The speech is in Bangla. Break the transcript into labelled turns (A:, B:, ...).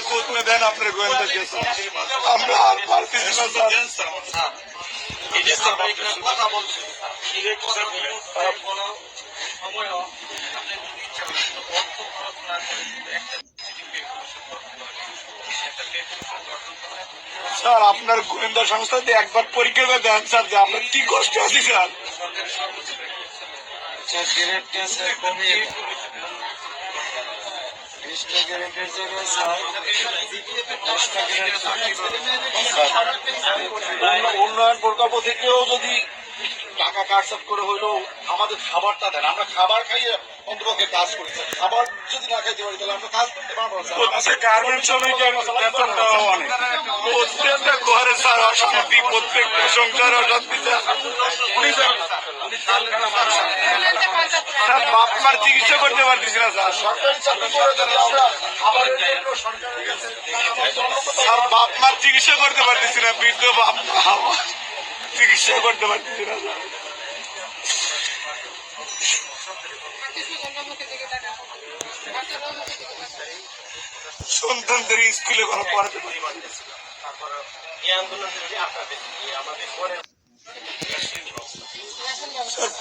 A: খোঁজ না দেন আপনার গোয়েন্দা স্যার? আমরা আর পারতেছি না স্যার
B: কথা বলছি কোনো সময় আপনি যদি ইচ্ছা করেন অর্থ খরচ না করে একটা
A: স্যার আপনার গোয়েন্দা সংস্থা দিয়ে একবার পরীক্ষা করে দেন স্যার যে আমরা কি কষ্ট আছি স্যার উন্নয়ন প্রকল্প থেকেও যদি টাকা কাটসাপ করে হইলেও আমাদের খাবারটা দেন। আমরা খাবার খাইয়ে অন্তপক্ষে কাজ করি। খাবার যদি না খাইতে পারি, তাহলে আমরা কাজ করতে পারব প্রত্যেকটা ঘরে, স্যার প্রত্যেকটা সংসার অশান্তি উনি স্যার স্যার বাপ মার চিকিৎসা করতে পারতেছি না স্যার। স্যার বাপ মার চিকিৎসা করতে পারতেছি না বৃদ্ধ বাপ চিকিৎসা করতে পারতেছি না স্যার। সন্তানদের স্কুলে কোনো পড়াতে পারি
B: এই আন্দোলন আপনাদের আমাদের পরে